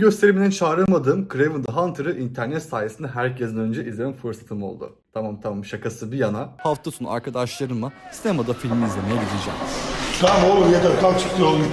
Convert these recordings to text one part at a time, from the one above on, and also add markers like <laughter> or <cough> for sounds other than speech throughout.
gösterimine çağrılmadığım Craven the Hunter'ı internet sayesinde herkesten önce izleme fırsatım oldu. Tamam tamam şakası bir yana. Hafta sonu arkadaşlarımla sinemada filmi izlemeye gideceğim. Tamam oğlum yeter kalk çık oğlum.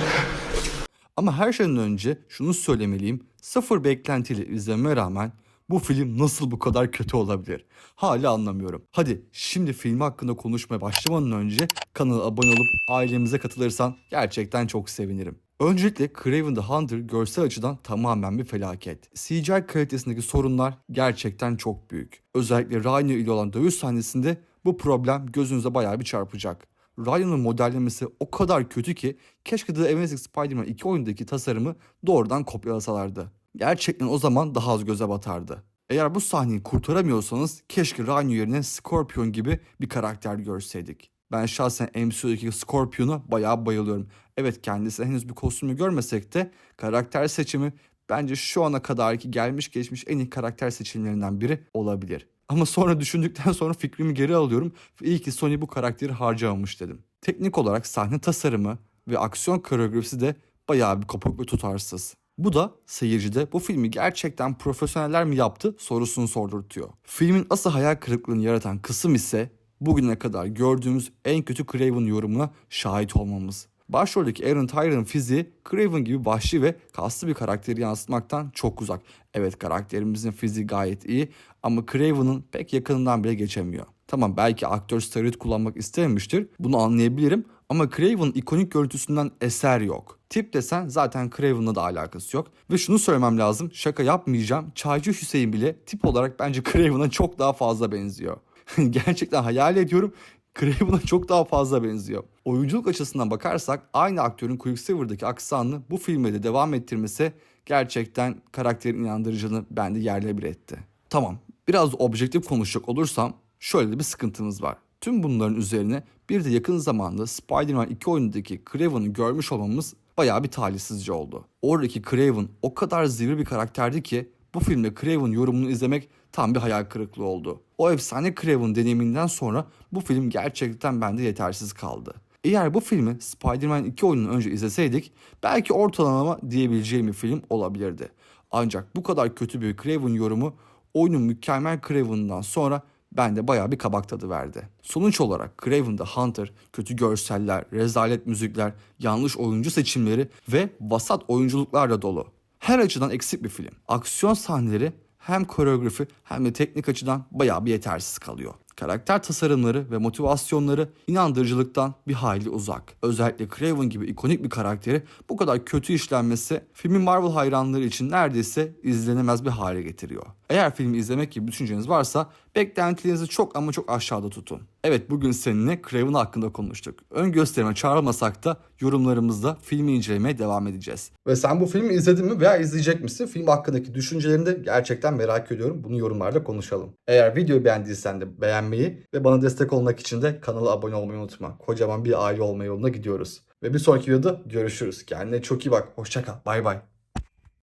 Ama her şeyden önce şunu söylemeliyim. Sıfır beklentiyle izlememe rağmen bu film nasıl bu kadar kötü olabilir? Hala anlamıyorum. Hadi şimdi filmi hakkında konuşmaya başlamadan önce kanala abone olup ailemize katılırsan gerçekten çok sevinirim. Öncelikle Craven the Hunter görsel açıdan tamamen bir felaket. CGI kalitesindeki sorunlar gerçekten çok büyük. Özellikle Rhino ile olan dövüş sahnesinde bu problem gözünüze bayağı bir çarpacak. Ryan'ın modellemesi o kadar kötü ki keşke The Amazing Spider-Man 2 oyundaki tasarımı doğrudan kopyalasalardı. Gerçekten o zaman daha az göze batardı. Eğer bu sahneyi kurtaramıyorsanız keşke Rhino yerine Scorpion gibi bir karakter görseydik. Ben şahsen MCU'daki Scorpion'a bayağı bayılıyorum. Evet kendisi henüz bir kostümü görmesek de karakter seçimi bence şu ana kadarki gelmiş geçmiş en iyi karakter seçimlerinden biri olabilir. Ama sonra düşündükten sonra fikrimi geri alıyorum iyi ki Sony bu karakteri harcamamış dedim. Teknik olarak sahne tasarımı ve aksiyon koreografisi de bayağı bir kopuk ve tutarsız. Bu da seyircide bu filmi gerçekten profesyoneller mi yaptı sorusunu sordurtuyor. Filmin asıl hayal kırıklığını yaratan kısım ise bugüne kadar gördüğümüz en kötü Craven yorumuna şahit olmamız. Başroldeki Aaron Tyler'ın fiziği Craven gibi vahşi ve kaslı bir karakteri yansıtmaktan çok uzak. Evet karakterimizin fiziği gayet iyi ama Craven'ın pek yakınından bile geçemiyor. Tamam belki aktör steroid kullanmak istememiştir. Bunu anlayabilirim ama Craven'ın ikonik görüntüsünden eser yok. Tip desen zaten Craven'la da alakası yok. Ve şunu söylemem lazım şaka yapmayacağım. Çaycı Hüseyin bile tip olarak bence <laughs> Craven'a çok daha fazla benziyor. <laughs> Gerçekten hayal ediyorum. Craven'a çok daha fazla benziyor. Oyunculuk açısından bakarsak aynı aktörün Quicksilver'daki aksanını bu filme de devam ettirmesi gerçekten karakterin inandırıcılığını bende yerle bir etti. Tamam biraz objektif konuşacak olursam şöyle bir sıkıntımız var. Tüm bunların üzerine bir de yakın zamanda Spider-Man 2 oyunundaki Craven'ı görmüş olmamız bayağı bir talihsizce oldu. Oradaki Craven o kadar zivri bir karakterdi ki bu filmde Craven yorumunu izlemek tam bir hayal kırıklığı oldu. O efsane Craven deneyiminden sonra bu film gerçekten bende yetersiz kaldı. Eğer bu filmi Spider-Man 2 oyununu önce izleseydik belki ortalama diyebileceğim bir film olabilirdi. Ancak bu kadar kötü bir Craven yorumu oyunun mükemmel Craven'ından sonra bende bayağı bir kabak tadı verdi. Sonuç olarak Craven Hunter kötü görseller, rezalet müzikler, yanlış oyuncu seçimleri ve vasat oyunculuklarla dolu. Her açıdan eksik bir film. Aksiyon sahneleri hem koreografi hem de teknik açıdan bayağı bir yetersiz kalıyor. Karakter tasarımları ve motivasyonları inandırıcılıktan bir hayli uzak. Özellikle Craven gibi ikonik bir karakteri bu kadar kötü işlenmesi filmin Marvel hayranları için neredeyse izlenemez bir hale getiriyor. Eğer filmi izlemek gibi düşünceniz varsa beklentilerinizi çok ama çok aşağıda tutun. Evet bugün seninle Craven hakkında konuştuk. Ön gösterime çağrılmasak da yorumlarımızda filmi incelemeye devam edeceğiz. Ve sen bu filmi izledin mi veya izleyecek misin? Film hakkındaki düşüncelerini de gerçekten merak ediyorum. Bunu yorumlarda konuşalım. Eğer videoyu beğendiysen de beğenmeyi ve bana destek olmak için de kanala abone olmayı unutma. Kocaman bir aile olma yoluna gidiyoruz. Ve bir sonraki videoda görüşürüz. Kendine çok iyi bak. Hoşça kal. Bay bay.